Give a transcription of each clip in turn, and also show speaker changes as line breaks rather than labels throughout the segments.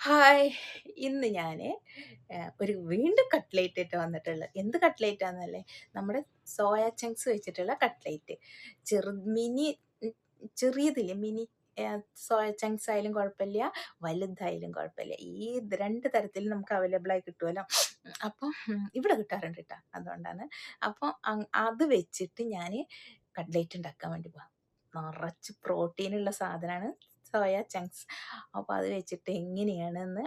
Hi. ഇന്ന് ഞാൻ ഒരു വീണ്ടും കട്ട്ലേറ്റ് ഇട്ട് വന്നിട്ടുള്ളത് എന്ത് കട്ട്ലേറ്റ് ആണെന്നല്ലേ നമ്മുടെ സോയ ചങ്ക്സ് വെച്ചിട്ടുള്ള കട്ട്ലേറ്റ്. ചെറു മിനി ചെറിയതില്ലേ? മിനി സോയ ചങ്ക്സ് ആയാലും കുഴപ്പമില്ല വലുതായാലും കുഴപ്പമില്ല. ഈ രണ്ട് തരത്തിൽ നമുക്ക് അവൈലബിൾ ആയി കിട്ടുമല്ലോ അപ്പം ഇവിടെ കിട്ടാറുണ്ട് കേട്ടോ അതുകൊണ്ടാണ്. അപ്പം അത് വെച്ചിട്ട് ഞാൻ കട്ട്ലേറ്റ് ഉണ്ടാക്കാൻ വേണ്ടി പോകാം നിറച്ച് പ്രോട്ടീനുള്ള സാധനമാണ് സോയ ചങ്ക്സ് അപ്പോൾ അത് വെച്ചിട്ട് എങ്ങനെയാണെന്ന്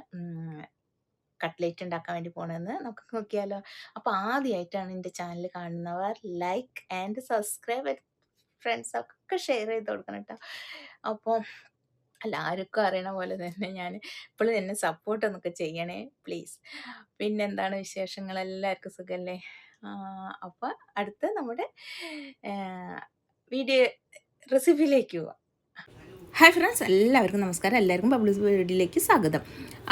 കട്ട്ലേറ്റ് ഉണ്ടാക്കാൻ വേണ്ടി പോകണമെന്ന് നമുക്ക് നോക്കിയാലോ. അപ്പോൾ ആദ്യമായിട്ടാണ് എന്റെ ചാനൽ കാണുന്നവർ ലൈക്ക് ആൻഡ് സബ്സ്ക്രൈബ് ഫ്രണ്ട്സ് ഒക്കെ ഷെയർ ചെയ്ത് കൊടുക്കണം കേട്ടോ അപ്പോൾ എല്ലാവർക്കും അറിയണ പോലെ തന്നെ ഞാൻ ഇപ്പോഴും എന്നെ സപ്പോർട്ട് ഒന്നൊക്കെ ചെയ്യണേ പ്ലീസ് പിന്നെന്താണ് വിശേഷങ്ങൾ? എല്ലാവർക്കും സുഖമല്ലേ അപ്പോൾ അടുത്ത് നമ്മുടെ വീഡിയോ റെസിപ്പിയിലേക്ക് പോവാം. ഹായ് ഫ്രണ്ട്സ് എല്ലാവർക്കും നമസ്കാരം. എല്ലാവർക്കും പബ്ലിസ് വീഡിയോയിലേക്ക് സ്വാഗതം.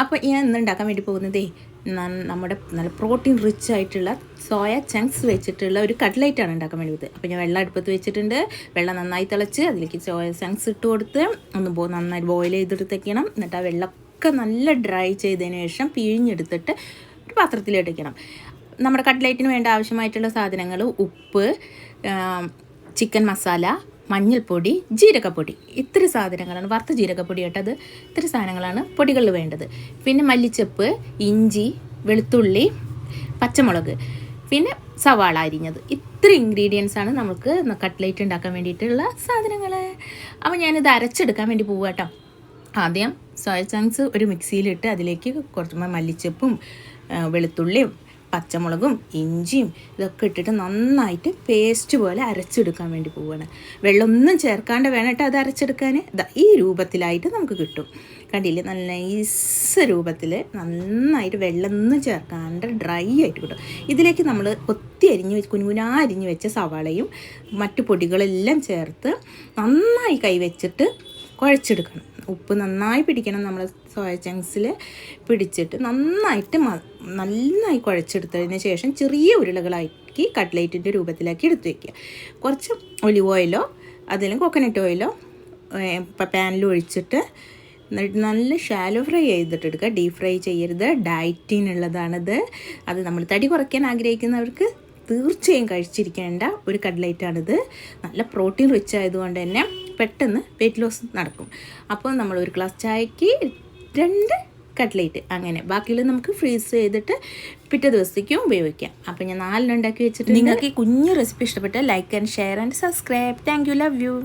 അപ്പോൾ ഞാൻ ഇന്ന് ഉണ്ടാക്കാൻ വേണ്ടി പോകുന്നതേ നമ്മുടെ നല്ല പ്രോട്ടീൻ റിച്ച് ആയിട്ടുള്ള സോയ ചങ്ക്സ് വെച്ചിട്ടുള്ള ഒരു കട്ട്ലൈറ്റാണ് ഉണ്ടാക്കാൻ വേണ്ടി പോകുന്നത്. അപ്പോൾ ഞാൻ വെള്ളം അടുപ്പത്ത് വെച്ചിട്ടുണ്ട്. വെള്ളം നന്നായി തിളച്ച് അതിലേക്ക് സോയ ചങ്ക്സ് ഇട്ട് കൊടുത്ത് ഒന്ന് ബോ നന്നായി ബോയിൽ ചെയ്തെടുത്തേക്കണം. എന്നിട്ട് ആ വെള്ളമൊക്കെ നല്ല ഡ്രൈ ചെയ്തതിന് ശേഷം പിഴിഞ്ഞെടുത്തിട്ട് ഒരു പാത്രത്തിലേക്ക് വെക്കണം. നമ്മുടെ കട്ട്ലൈറ്റിന് വേണ്ട ആവശ്യമായിട്ടുള്ള സാധനങ്ങൾ ഉപ്പ് ചിക്കൻ മസാല മഞ്ഞൾപ്പൊടി ജീരകപ്പൊടി. ഇത്ര സാധനങ്ങളാണ് വറുത്ത ജീരകപ്പൊടി കേട്ടത് ഇത്ര സാധനങ്ങളാണ് പൊടികളിൽ വേണ്ടത്. പിന്നെ മല്ലിച്ചപ്പ് ഇഞ്ചി വെളുത്തുള്ളി പച്ചമുളക്. പിന്നെ സവാള അരിഞ്ഞത്. ഇത്ര ഇൻഗ്രീഡിയൻസ് ആണ് നമുക്ക് കട്ട്ലേറ്റ് ഉണ്ടാക്കാൻ വേണ്ടിയിട്ടുള്ള സാധനങ്ങൾ അപ്പോൾ ഞാനിത് അരച്ചെടുക്കാൻ വേണ്ടി പോവുക കേട്ടോ. ആദ്യം സോയ ചങ്ക്സ് ഒരു മിക്സിയിലിട്ട് അതിലേക്ക് കുറച്ച് മല്ലിച്ചപ്പും വെളുത്തുള്ളിയും പച്ചമുളകും ഇഞ്ചിയും ഇതൊക്കെ ഇട്ടിട്ട് നന്നായിട്ട് പേസ്റ്റ് പോലെ അരച്ചെടുക്കാൻ വേണ്ടി പോവുകയാണ് വെള്ളമൊന്നും ചേർക്കാണ്ട് വേണട്ടോ അത് അരച്ചെടുക്കാൻ. ഈ രൂപത്തിലായിട്ട് നമുക്ക് കിട്ടും. കണ്ടില്ലേ? നല്ല നൈസ് രൂപത്തിൽ നന്നായിട്ട് വെള്ളമൊന്നും ചേർക്കാണ്ട് ഡ്രൈ ആയിട്ട് കിട്ടും. ഇതിലേക്ക് നമ്മൾ കൊത്തി അരിഞ്ഞ് വെച്ച് കുനുകുനാ അരിഞ്ഞ് വെച്ച സവാളയും മറ്റു പൊടികളെല്ലാം ചേർത്ത് നന്നായി കൈവച്ചിട്ട് കുഴച്ചെടുക്കണം. ഉപ്പ് നന്നായി പിടിക്കണം നമ്മൾ സോയ ചങ്ക്സിൽ പിടിച്ചിട്ട് നന്നായിട്ട് നന്നായി കുഴച്ചെടുത്തതിന് ശേഷം ചെറിയ ഉരുളകളാക്കി കട്ട്ലേറ്റിന്റെ രൂപത്തിലാക്കി എടുത്തു വയ്ക്കുക കുറച്ച് ഒലിവ് ഓയിലോ അതിലും കോക്കനട്ട് ഓയിലോ പാനിൽ ഒഴിച്ചിട്ട് എന്നിട്ട് നല്ല ഷാലോ ഫ്രൈ ചെയ്തിട്ട് എടുക്കുക. ഡീപ് ഫ്രൈ ചെയ്യരുത്. ഡയറ്റിനുള്ളതാണിത് അത് നമ്മൾ തടി കുറയ്ക്കാൻ ആഗ്രഹിക്കുന്നവർക്ക് തീർച്ചയായും കഴിച്ചിരിക്കേണ്ട ഒരു കട്ട്ലേറ്റാണിത് നല്ല പ്രോട്ടീൻ റിച്ച് ആയതുകൊണ്ട് തന്നെ പെട്ടെന്ന് വെയിറ്റ് ലോസ് നടക്കും. അപ്പോൾ നമ്മൾ ഒരു ഗ്ലാസ് ചായക്ക് രണ്ട് കട്ട്ലേറ്റ് അങ്ങനെ. ബാക്കിയുള്ള നമുക്ക് ഫ്രീസ് ചെയ്തിട്ട് പിറ്റേ ദിവസത്തേക്കും ഉപയോഗിക്കാം. അപ്പോൾ ഞാൻ നാലെണ്ണം വെച്ചിട്ട് നിങ്ങൾക്ക് ഈ കുഞ്ഞു റെസിപ്പി ഇഷ്ടപ്പെട്ട like and share and subscribe thank you love you